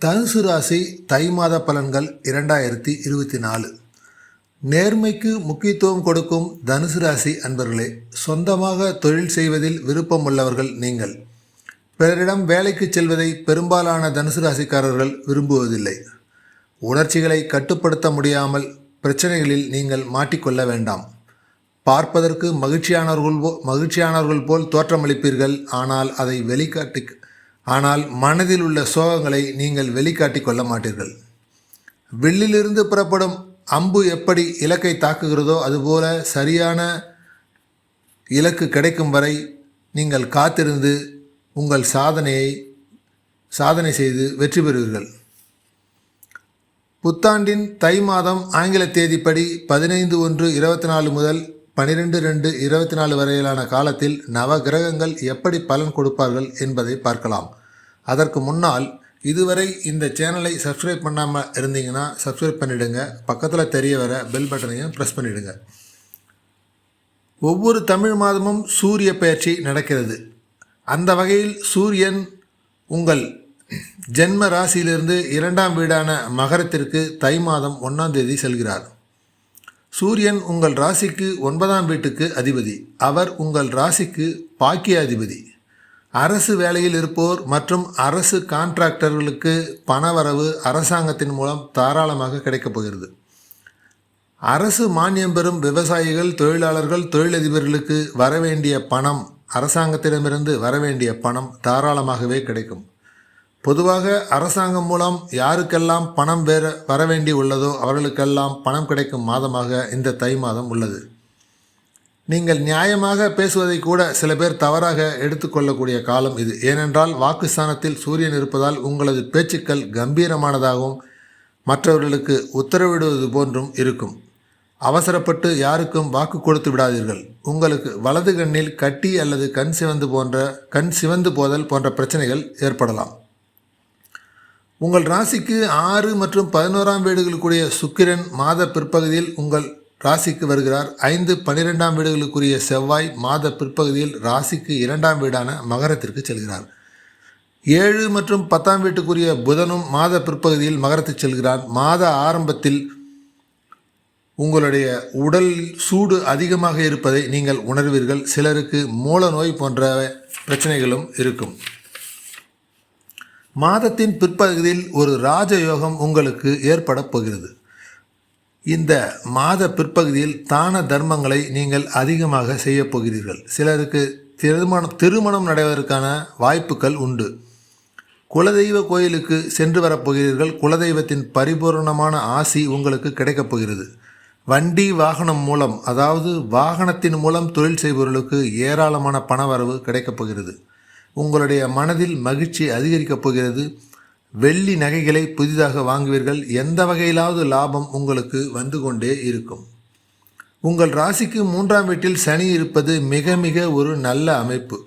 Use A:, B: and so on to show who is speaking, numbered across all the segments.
A: தனுசு ராசி தை மாத பலன்கள் இரண்டாயிரத்தி இருபத்தி நாலு. நேர்மைக்கு முக்கியத்துவம் கொடுக்கும் தனுசு ராசி அன்பர்களே சொந்தமாக தொழில் செய்வதில் விருப்பம் உள்ளவர்கள் நீங்கள். பிறரிடம் வேலைக்கு செல்வதை பெரும்பாலான தனுசு ராசிக்காரர்கள் விரும்புவதில்லை. உணர்ச்சிகளை கட்டுப்படுத்த முடியாமல் பிரச்சனைகளில் நீங்கள் மாட்டிக்கொள்ள வேண்டாம். பார்ப்பதற்கு மகிழ்ச்சியானவர்கள் போ மகிழ்ச்சியானவர்கள் போல் தோற்றமளிப்பீர்கள் ஆனால் அதை வெளிக்காட்டி ஆனால் மனதில் உள்ள சோகங்களை நீங்கள் வெளிக்காட்டி கொள்ள மாட்டீர்கள். வில்லிலிருந்து புறப்படும் அம்பு எப்படி இலக்கை தாக்குகிறதோ அதுபோல சரியான இலக்கு கிடைக்கும் வரை நீங்கள் காத்திருந்து உங்கள் சாதனையை சாதனை செய்து வெற்றி பெறுவீர்கள். புத்தாண்டின் தை மாதம் ஆங்கில தேதிப்படி பதினைந்து ஒன்று இருபத்தி நாலு முதல் பனிரெண்டு ரெண்டு இருபத்தி நாலு வரையிலான காலத்தில் நவ கிரகங்கள் எப்படி பலன் கொடுப்பார்கள் என்பதை பார்க்கலாம். அதற்கு முன்னால் இதுவரை இந்த சேனலை சப்ஸ்கிரைப் பண்ணாமல் இருந்தீங்கன்னா சப்ஸ்கிரைப் பண்ணிவிடுங்க பக்கத்தில் தெரிய வர பெல் பட்டனையும் ப்ரெஸ் பண்ணிவிடுங்க ஒவ்வொரு தமிழ் மாதமும் சூரிய பயிற்சி நடக்கிறது. அந்த வகையில் சூரியன் உங்கள் ஜென்ம ராசியிலிருந்து இரண்டாம் வீடான மகரத்திற்கு தை மாதம் ஒன்றாம் தேதி செல்கிறார். சூரியன் உங்கள் ராசிக்கு ஒன்பதாம் வீட்டுக்கு அதிபதி. அவர் உங்கள் ராசிக்கு பாக்கிய அதிபதி அரசு வேலையில் இருப்போர் மற்றும் அரசு கான்ட்ராக்டர்களுக்கு பணவரவு அரசாங்கத்தின் மூலம் தாராளமாக கிடைக்கப் போகிறது. அரசு மானியம் பெறும் விவசாயிகள் தொழிலாளர்கள் தொழிலதிபர்களுக்கு வரவேண்டிய பணம் அரசாங்கத்திடமிருந்து வரவேண்டிய பணம் தாராளமாகவே கிடைக்கும். பொதுவாக அரசாங்கம் மூலம் யாருக்கெல்லாம் பணம் வேற வரவேண்டி உள்ளதோ அவர்களுக்கெல்லாம் பணம் கிடைக்கும் மாதமாக இந்த தை மாதம் உள்ளது. நீங்கள் நியாயமாக பேசுவதை கூட சில பேர் தவறாக எடுத்துக்கொள்ளக்கூடிய காலம் இது. ஏனென்றால் வாக்குஸ்தானத்தில் சூரியன் இருப்பதால் உங்களது பேச்சுக்கள் கம்பீரமானதாகவும் மற்றவர்களுக்கு உத்தரவிடுவது போன்றும் இருக்கும். அவசரப்பட்டு யாருக்கும் வாக்கு கொடுத்து விடாதீர்கள். உங்களுக்கு வலது கண்ணில் கட்டி அல்லது கண் சிவந்து போன்ற கண் சிவந்து போதல் போன்ற பிரச்சனைகள் ஏற்படலாம். உங்கள் ராசிக்கு ஆறு மற்றும் பதினோராம் வீடுகளுக்குரிய சுக்கிரன் மாத பிற்பகுதியில் உங்கள் ராசிக்கு வருகிறார். ஐந்து பனிரெண்டாம் வீடுகளுக்குரிய செவ்வாய் மாத பிற்பகுதியில் ராசிக்கு இரண்டாம் வீடான மகரத்திற்கு செல்கிறார். ஏழு மற்றும் பத்தாம் வீட்டுக்குரிய புதனும் மாத பிற்பகுதியில் மகரத்துக்கு செல்கிறார். மாத ஆரம்பத்தில் உங்களுடைய உடல் சூடு அதிகமாக இருப்பதை நீங்கள் உணர்வீர்கள். சிலருக்கு மூல நோய் போன்ற பிரச்சனைகளும் இருக்கும். மாதத்தின் பிற்பகுதியில் ஒரு ராஜயோகம் உங்களுக்கு ஏற்பட போகிறது. இந்த மாத பிற்பகுதியில் தான தர்மங்களை நீங்கள் அதிகமாக செய்யப் போகிறீர்கள். சிலருக்கு திருமணம் திருமணம் நடைவதற்கான வாய்ப்புகள் உண்டு. குலதெய்வ கோயிலுக்கு சென்று வரப்போகிறீர்கள் குலதெய்வத்தின் பரிபூர்ணமான ஆசி உங்களுக்கு கிடைக்கப் போகிறது. வண்டி வாகனம் மூலம் அதாவது வாகனத்தின் மூலம் தொழில் செய்பவர்களுக்கு ஏராளமான பணவரவு கிடைக்கப் போகிறது. உங்களுடைய மனதில் மகிழ்ச்சி அதிகரிக்கப் போகிறது. வெள்ளி நகைகளை புதிதாக வாங்குவீர்கள். எந்த வகையிலாவது லாபம் உங்களுக்கு வந்து கொண்டே இருக்கும். உங்கள் ராசிக்கு மூன்றாம் வீட்டில் சனி இருப்பது மிக மிக ஒரு நல்ல அமைப்பு.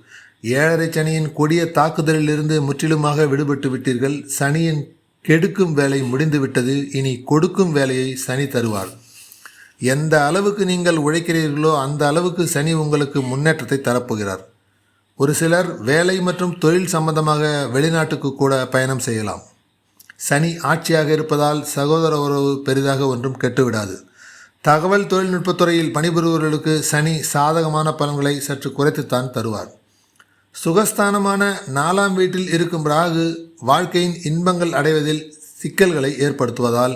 A: ஏழரை சனியின் கொடிய தாக்குதலிலிருந்து முற்றிலுமாக விடுபட்டு விட்டீர்கள். சனியின் கெடுக்கும் வேலை முடிந்துவிட்டது. இனி கொடுக்கும் வேலையை சனி தருவார். எந்த அளவுக்கு நீங்கள் உழைக்கிறீர்களோ அந்த அளவுக்கு சனி உங்களுக்கு முன்னேற்றத்தை தரப்போகிறார். ஒரு சிலர் வேலை மற்றும் தொழில் சம்பந்தமாக வெளிநாட்டுக்கு கூட பயணம் செய்யலாம். சனி ஆட்சியாக இருப்பதால் சகோதர உறவு பெரிதாக ஒன்றும் கெட்டுவிடாது. தகவல் தொழில்நுட்பத்துறையில் பணிபுரிபவர்களுக்கு சனி சாதகமான பலன்களை சற்று குறைத்துத்தான் தருவார். சுகஸ்தானமான நாலாம் வீட்டில் இருக்கும் ராகு வாழ்க்கையின் இன்பங்கள் அடைவதில் சிக்கல்களை ஏற்படுத்துவதால்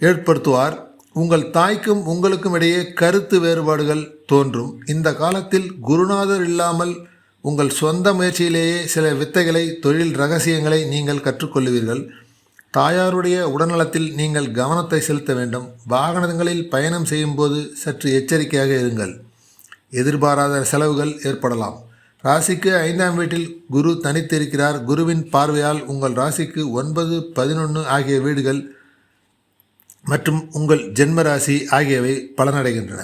A: ஏற்படுத்துவார். உங்கள் தாய்க்கும் உங்களுக்கும் இடையே கருத்து வேறுபாடுகள் தோன்றும். இந்த காலத்தில் குருநாதர் இல்லாமல் உங்கள் சொந்த முயற்சியிலேயே சில வித்தைகளை தொழில் ரகசியங்களை நீங்கள் கற்றுக்கொள்ளுவீர்கள். தாயாருடைய உடல்நலத்தில் நீங்கள் கவனத்தை செலுத்த வேண்டும். வாகனங்களில் பயணம் செய்யும்போது சற்று எச்சரிக்கையாக இருங்கள். எதிர்பாராத செலவுகள் ஏற்படலாம். ராசிக்கு ஐந்தாம் வீட்டில் குரு தனித்திருக்கிறார். குருவின் பார்வையால் உங்கள் ராசிக்கு ஒன்பது பதினொன்று ஆகிய வீடுகள் மற்றும் உங்கள் ஜென்ம ராசி ஆகியவை பலனடைகின்றன.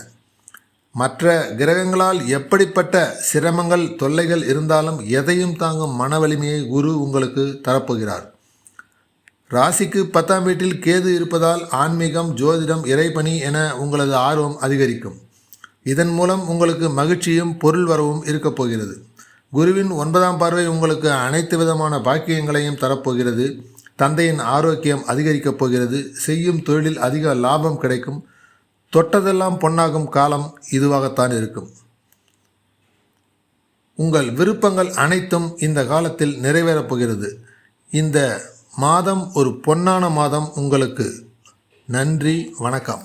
A: மற்ற கிரகங்களால் எப்படிப்பட்ட சிரமங்கள் தொல்லைகள் இருந்தாலும் எதையும் தாங்கும் மன வலிமையை குரு உங்களுக்கு தரப்போகிறார். ராசிக்கு பத்தாம் வீட்டில் கேது இருப்பதால் ஆன்மீகம் ஜோதிடம் இறைப்பணி என உங்களது ஆர்வம் அதிகரிக்கும். இதன் மூலம் உங்களுக்கு மகிழ்ச்சியும் பொருள் வரவும் இருக்கப் போகிறது. குருவின் ஒன்பதாம் பார்வை உங்களுக்கு அனைத்து விதமான பாக்கியங்களையும் தரப்போகிறது. தந்தையின் ஆரோக்கியம் அதிகரிக்கப் போகிறது. செய்யும் தொழிலில் அதிக லாபம் கிடைக்கும். தொட்டதெல்லாம் பொன்னாகும் காலம் இதுவாகத்தான் இருக்கும். உங்கள் விருப்பங்கள் அனைத்தும் இந்த காலத்தில் நிறைவேறப் போகிறது. இந்த மாதம் ஒரு பொன்னான மாதம் உங்களுக்கு. நன்றி வணக்கம்.